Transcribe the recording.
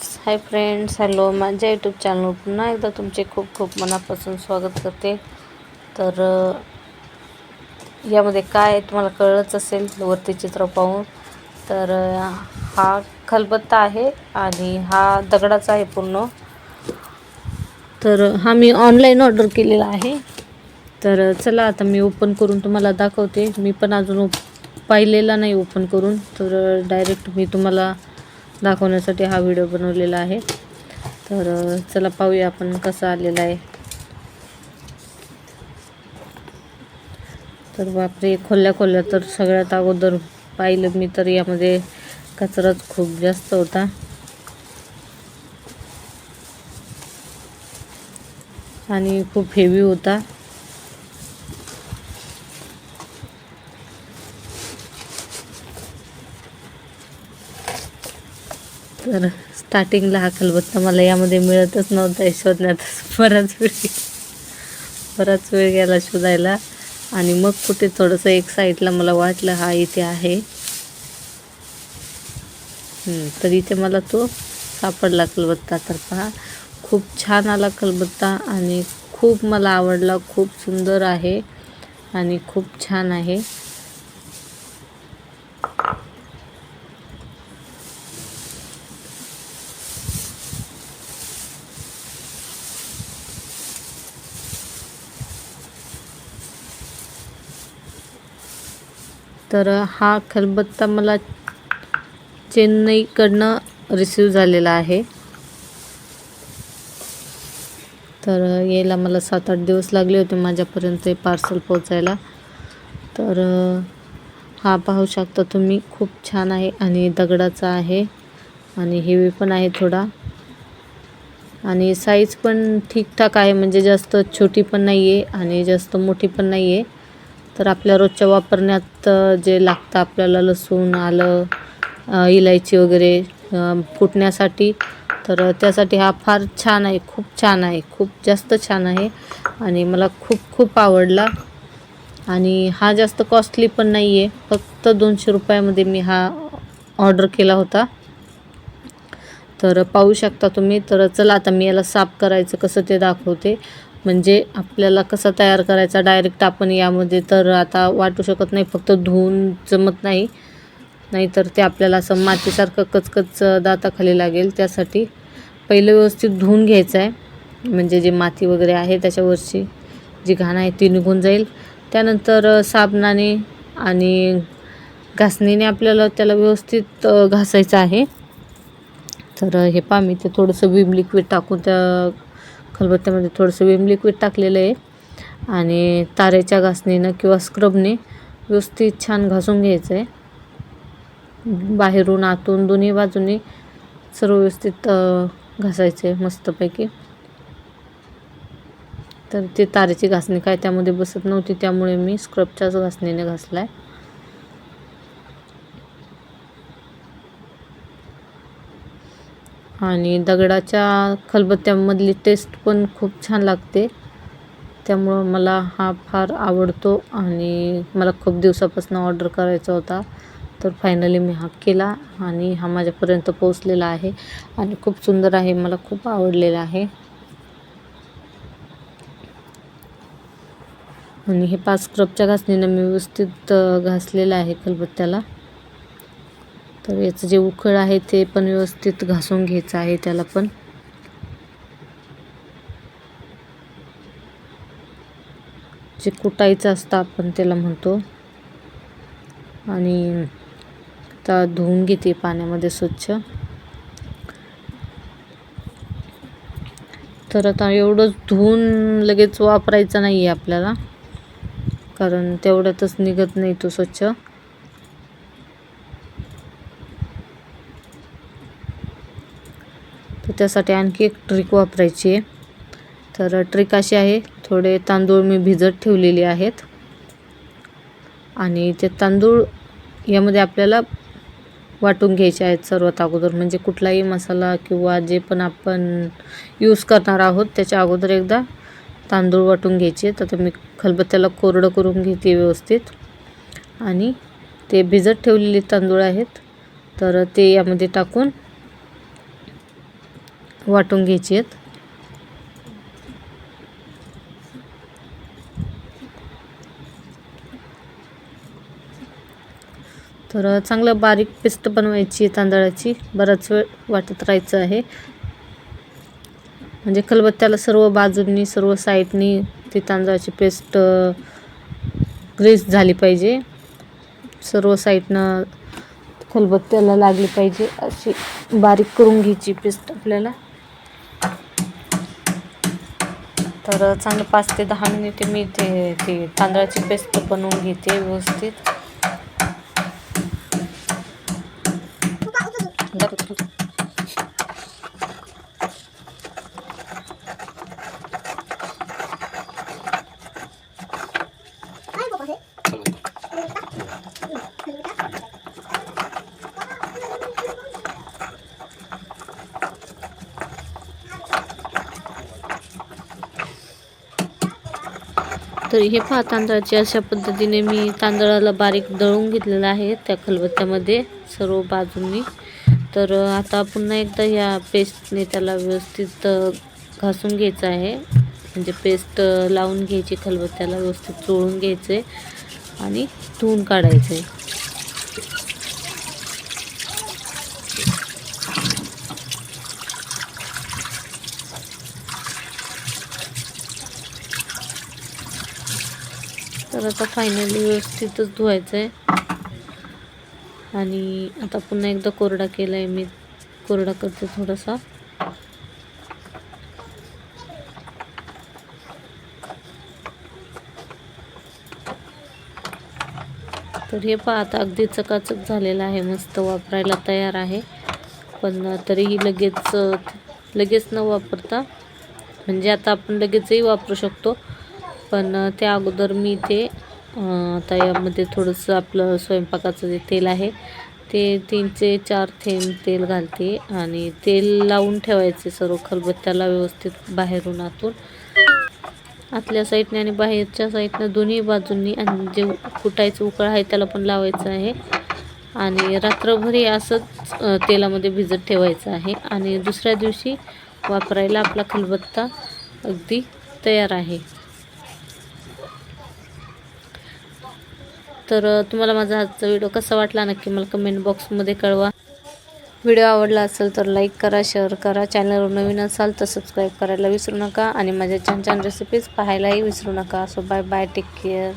हाय friends hello माझ्या YouTube channel पुन्हा एकदा तुमचे खूप खूप मनापासून स्वागत करते. तर यामध्ये काय तुम्हाला कळलंच असेल वरती चित्र पाहून. तर हा खलबत्ता आहे आणि हा दगडाचा आहे पूर्ण. तर हा मी ऑनलाईन ऑर्डर केलेला आहे. तर चला आता मी ओपन करून तुम्हाला दाखवते. मी पण अजून पाहिलेला नाही ओपन करून. तर डायरेक्ट मी तुम्हाला दाखवण्यासाठी हा व्हिडिओ बनवलेला आहे. तर चला पाहूया आपण कसा आलेला आहे. तर बापरे खोलल्या खोलल्या तर सगळ्यात अगोदर पाहिलं मी तर यामध्ये कचराच खूप जास्त होता. आणि खूप हेवी होता. तर स्टार्टिंगला हा खलबत्ता मला यामध्ये मिळतच नव्हता हे शोधण्यातच बराच वेळ बराच वेळ गेला शोधायला. आणि मग कुठे थोडंसं एक साईडला मला वाटलं हा इथे आहे. तर इथे मला तो सापडला खलबत्ता. तर पहा खूप छान आला खलबत्ता आणि खूप मला आवडला. खूप सुंदर आहे आणि खूप छान आहे. तर हा खलबत्ता मला चेन्नईकडनं रिसीव झालेला आहे. तर यायला मला सात आठ दिवस लागले होते माझ्यापर्यंत हे पार्सल पोचायला तर हा पाहू शकता तुम्ही खूप छान आहे आणि दगडाचा आहे आणि हेवी पण आहे थोडा. आणि साईज पण ठीकठाक आहे म्हणजे जास्त छोटी पण नाही आहे आणि जास्त मोठी पण नाही आहे तर आपल्या रोजच्या वापरण्यात जे लागतं आपल्याला लसूण आलं इलायची वगैरे कुटण्यासाठी तर त्यासाठी हा फार छान आहे खूप छान आहे खूप जास्त छान आहे आणि मला खूप खूप आवडला. आणि हा जास्त कॉस्टली पण नाही आहे फक्त दोनशे रुपयामध्ये मी हा ऑर्डर केला होता. तर पाहू शकता तुम्ही तर चला आता मी याला साफ करायचं कसं ते दाखवते. म्हणजे आपल्याला कसं तयार करायचा डायरेक्ट आपण यामध्ये तर आता वाटू शकत नाही फक्त धुवून जमत नाही. नाहीतर ते आपल्याला असं मातीसारखं कचकच दाताखाली लागेल. त्यासाठी पहिलं व्यवस्थित धुवून घ्यायचं आहे म्हणजे जे माती वगैरे आहे त्याच्यावरची जी घाण आहे ती निघून जाईल. त्यानंतर साबणाने आणि घासणीने आपल्याला त्याला व्यवस्थित घासायचं आहे. तर हे पा मी ते थोडंसं विम लिक्विड टाकून त्या खलबत्त्यामध्ये थोडंसं विम लिक्विड टाकलेलं आहे. आणि तारेच्या घासणीनं किंवा स्क्रबने व्यवस्थित छान घासून घ्यायचं आहे बाहेरून आतून दोन्ही बाजूनी सर्व व्यवस्थित घासायचं घासायचे आहे मस्तपैकी. तर ते तारेची घासणी काय त्यामध्ये बसत नव्हती त्यामुळे मी स्क्रबच्याच घासणीने घासला आहे आणि दगडाच्या खलबत्त्यामधली टेस्ट पण खूप छान लागते. त्यामुळं मला हा फार आवडतो आणि मला खूप दिवसापासून ऑर्डर करायचा होता. तर फायनली मी हा केला आणि हा माझ्यापर्यंत पोचलेला आहे आणि खूप सुंदर आहे मला खूप आवडलेला आहे. आणि हे पाच स्क्रबच्या घासणीनं मी व्यवस्थित घासलेलं आहे खलबत्त्याला. तर याचं जे उखळ आहे ते पण व्यवस्थित घासून घ्यायचं आहे त्याला पण. जे कुटायचं असतं आपण त्याला म्हणतो. आणि आता धुवून घेते पाण्यामध्ये स्वच्छ. तर आता एवढंच धुवून लगेच वापरायचं नाही आहे आपल्याला. कारण तेवढ्यातच निघत नाही तो स्वच्छ. तर त्यासाठी आणखी एक ट्रिक वापरायची आहे. तर ट्रिक अशी आहे थोडे तांदूळ मी भिजत ठेवलेले आहेत. आणि ते तांदूळ यामध्ये आपल्याला वाटून घ्यायचे आहेत सर्वात अगोदर. म्हणजे कुठलाही मसाला किंवा जे पण आपण यूज करणार आहोत त्याच्या अगोदर एकदा तांदूळ वाटून घ्यायचे तर मी खलबत्त्याला कोरडं करून घेते व्यवस्थित. आणि ते भिजत ठेवलेले तांदूळ आहेत. तर ते यामध्ये टाकून वाटून घ्यायची आहेत. तर चांगलं बारीक पेस्ट बनवायची तांदळाची. बराच वेळ वाटत राहायचं आहे. म्हणजे खलबत्त्याला सर्व बाजूंनी सर्व साईडनी ती तांदळाची पेस्ट ग्रेस झाली पाहिजे. सर्व साईडनं खलबत्त्याला लागली पाहिजे अशी बारीक करून घ्यायची पेस्ट आपल्याला. तर चांगलं पाच ते दहा मिनिटे मी ते ते तांदळाची पेस्ट बनवून घेते व्यवस्थित. तर हे पहा तांदळाचे अशा पद्धतीने मी तांदळाला बारीक दळून घेतलेलं आहे. त्या खलबत्त्यामध्ये सर्व बाजूंनी. तर आता पुन्हा एकदा ह्या पेस्टने त्याला व्यवस्थित घासून घ्यायचं आहे. म्हणजे पेस्ट लावून घ्यायची खलबत्त्याला व्यवस्थित चोळून घ्यायचं आहे आणि धुवून काढायचं तर आता फायनली व्यवस्थितच धुवायचं आहे आणि आता पुन्हा एकदा कोरडा केला आहे मी. कोरडा करते थोडासा. तर हे पहा आता अगदी चकाचक झालेलं आहे. मस्त वापरायला तयार आहे. पण तरीही लगेच लगेच न वापरता म्हणजे आता आपण लगेचही वापरू शकतो. पण त्या अगोदर मी ते आता यामध्ये थोडंसं आपलं स्वयंपाकाचं जे तेल आहे ते तीनचे चार थेंब तेल घालते आणि तेल लावून ठेवायचे सर्व खलबत्त्याला व्यवस्थित बाहेरून आतून. आतल्या साईडने आणि बाहेरच्या साईडनं दोन्ही बाजूंनी आणि जे कुटायचं उकळ आहे त्याला पण लावायचं आहे. आणि रात्रभरी असंच तेलामध्ये भिजत ठेवायचं आहे आणि दुसऱ्या दिवशी वापरायला आपला खलबत्ता अगदी तयार आहे. तर तुम्हाला माझा आजचा व्हिडिओ कसा वाटला नक्की मला कमेंट बॉक्समध्ये कळवा. व्हिडिओ आवडला असेल तर लाईक करा शेअर करा. चॅनलवर नवीन असाल तर सबस्क्राईब करायला विसरू नका. आणि माझ्या छान छान रेसिपीज पाहायलाही विसरू नका. So bye bye take care